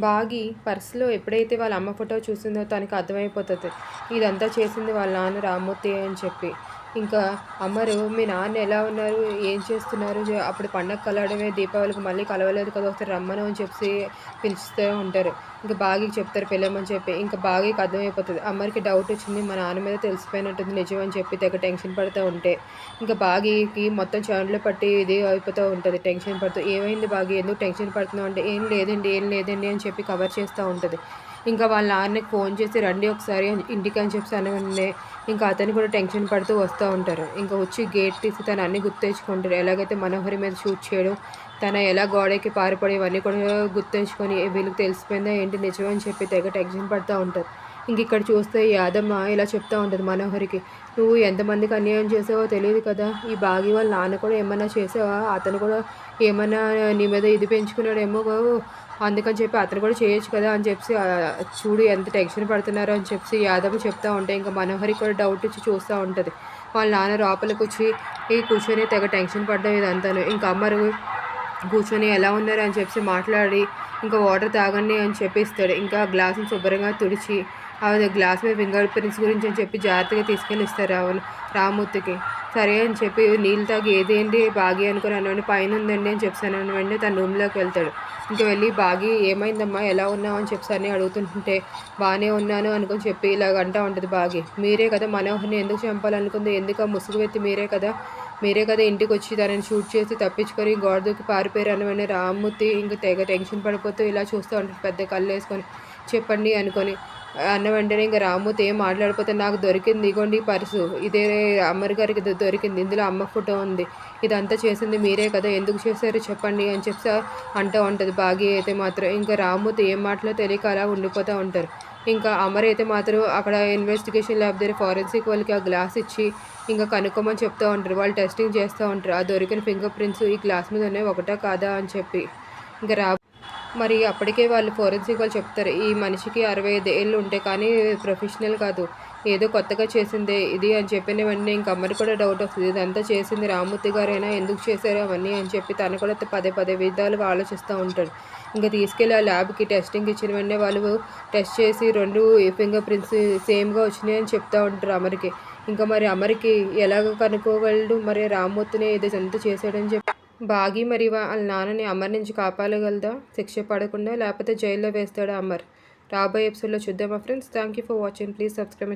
బాగి పర్సులో ఎప్పుడైతే వాళ్ళ అమ్మ ఫోటో చూసిందో తనకి అర్థమైపోతుంది. ఇదంతా చేసింది వాళ్ళ నాన్న రామ్మూర్తి అని చెప్పి. ఇంకా అమ్మరు మీ నాన్న ఎలా ఉన్నారు? ఏం చేస్తున్నారు? అప్పుడు పండగ కలవడమే దీపావళికి మళ్ళీ కలవలేదు కదా ఒకసారి రమ్మను అని చెప్పి పిలుస్తూ ఉంటారు. ఇంకా బాగా చెప్తారు పిల్లమని చెప్పి. ఇంకా బాగా అర్థమైపోతుంది. అమ్మరికి డౌట్ వచ్చింది మా నాన్న మీద తెలిసిపోయినట్టుంది నిజం అని చెప్పి తెగ టెన్షన్ పడుతూ ఉంటే. ఇంకా బాగీకి మొత్తం చెవులు పట్టి ఇది అయిపోతూ ఉంటుంది టెన్షన్ పడుతూ. ఏమైంది బాగా? ఎందుకు టెన్షన్ పడుతున్నావు అంటే ఏం లేదండి ఏం లేదండి అని చెప్పి కవర్ చేస్తూ ఉంటుంది. ఇంకా వాళ్ళ నాన్నకి ఫోన్ చేసి రండి ఒకసారి ఇంటికి అని చెప్పి అనగానే ఇంకా అతను కూడా టెన్షన్ పడుతూ వస్తూ ఉంటారు. ఇంకా వచ్చి గేట్ తీసి తను అన్ని గుర్తించుకుంటారు ఎలాగైతే మనోహరి మీద షూట్ చేయడం తన ఎలా గోడకి పారిపడి ఇవన్నీ కూడా గుర్తించుకొని వీళ్ళకి తెలిసిపోయిందా ఏంటి నిజమని చెప్పి తెగ టెన్షన్ పడుతూ ఉంటారు. ఇంక ఇక్కడ చూస్తే యాదమ్మ ఇలా చెప్తా ఉంటుంది మనోహరికి నువ్వు ఎంతమందికి అన్యాయం చేసావో తెలియదు కదా ఈ బాగి వాళ్ళ నాన్న కూడా ఏమన్నా చేసావా? అతను కూడా ఏమన్నా నీ మీద ఇది పెంచుకున్నాడేమో అందుకని చెప్పి అతను కూడా చేయొచ్చు కదా అని చెప్పి చూడు ఎంత టెన్షన్ పడుతున్నారో అని చెప్పి యాదమ్మ చెప్తా ఉంటే ఇంకా మనోహరి కూడా డౌట్ వచ్చి చూస్తూ ఉంటుంది. వాళ్ళ నాన్న లోపలికి వచ్చి ఈ కూర్చొని తెగ టెన్షన్ పడ్డం ఇదంతాను ఇంకా అమ్మరు కూర్చొని ఎలా ఉన్నారు అని చెప్పి మాట్లాడి ఇంకా వాటర్ తాగండి అని చెప్పిస్తాడు. ఇంకా గ్లాసుని శుభ్రంగా తుడిచి ఆ గ్లాస్ మీద ఫింగర్ ప్రింట్స్ గురించి అని చెప్పి జాగ్రత్తగా తీసుకెళ్ళి ఇస్తారు రావులు రామూర్తికి సరే అని చెప్పి నీళ్ళు తాగి ఏదేంటి? బాగి అనుకుని అనవండి పైన ఉందండి అని చెప్పాను అనవండి తన రూమ్లోకి వెళ్తాడు. ఇంకా వెళ్ళి బాగి ఏమైందమ్మా? ఎలా ఉన్నావు? అని చెప్పి అని అడుగుతుంటే బాగానే ఉన్నాను అనుకుని చెప్పి ఇలాగ అంటా ఉంటుంది బాగి. మీరే కదా మనోహర్ని ఎందుకు చంపాలనుకుంది? ఎందుకు ఆ ముసుగు పెట్టి మీరే కదా మీరే కదా ఇంటికి వచ్చి తనని షూట్ చేసి తప్పించుకొని గోడ దూకి పారిపోయారు అని వెంటనే రామ్మూర్తి ఇంకా తెగ టెన్షన్ పడిపోతూ ఇలా చూస్తూ ఉంటాడు పెద్ద కళ్ళు వేసుకొని చెప్పండి అనుకొని. అన్న వెంటనే ఇంకా రామ్మూర్తి ఏం మాట్లాడిపోతే నాకు దొరికింది ఇగోండి పర్సు. ఇదే అమ్మర్ గారికి దొరికింది ఇందులో అమ్మ ఫోటో ఉంది. ఇదంతా చేసింది మీరే కదా ఎందుకు చేశారు చెప్పండి అని చెప్పి అంటూ ఉంటుంది. బాగి అయితే మాత్రం ఇంకా రామ్మూర్తి ఏం మాటలో తెలియక అలా ఉండిపోతూ ఉంటారు. ఇంకా అమర్ అయితే మాత్రం అక్కడ ఇన్వెస్టిగేషన్ ల్యాబ్ దగ్గర ఫారెన్సిక్ వాళ్ళకి ఆ గ్లాస్ ఇచ్చి ఇంకా కనుక్కోమని చెప్తూ ఉంటారు. వాళ్ళు టెస్టింగ్ చేస్తూ ఉంటారు. ఆ దొరికిన ఫింగర్ ప్రింట్స్ ఈ గ్లాస్ మీద ఉన్నాయి ఒకటా కాదా అని చెప్పి. ఇంకా రా మరి అప్పటికే వాళ్ళు ఫోరెన్సిక్ వాళ్ళు చెప్తారు ఈ మనిషికి అరవై ఐదు ఏళ్ళు ఉంటే కానీ ప్రొఫెషనల్ కాదు. ఏదో కొత్తగా చేసిందే ఇది అని చెప్పిన వెంటనే ఇంక కూడా డౌట్ వస్తుంది. ఇదంతా చేసింది రామూర్తి గారైనా? ఎందుకు చేశారు అవన్నీ అని చెప్పి తను కూడా పదే పదే విధాలుగా ఆలోచిస్తూ ఉంటాడు. ఇంకా తీసుకెళ్ళి ఆ ల్యాబ్కి టెస్టింగ్ ఇచ్చిన వెంటనే వాళ్ళు టెస్ట్ చేసి రెండు ఫింగర్ ప్రింట్స్ సేమ్గా వచ్చినాయి అని చెప్తూ ఉంటారు అమరికి. ఇంకా మరి అమరికి ఎలాగ కనుక్కోగలడు? మరి రామ్మూర్తిని ఏదో ఎంత చేశాడని చెప్పి బాగి మరి వాళ్ళ నాన్నని అమర్ నుంచి కాపాడగలదా? శిక్ష పడకుండా లేకపోతే జైల్లో వేస్తాడా అమర్? రాబోయే ఎపిసోడ్లో చూద్దామా friends? Thank you for watching. Please subscribe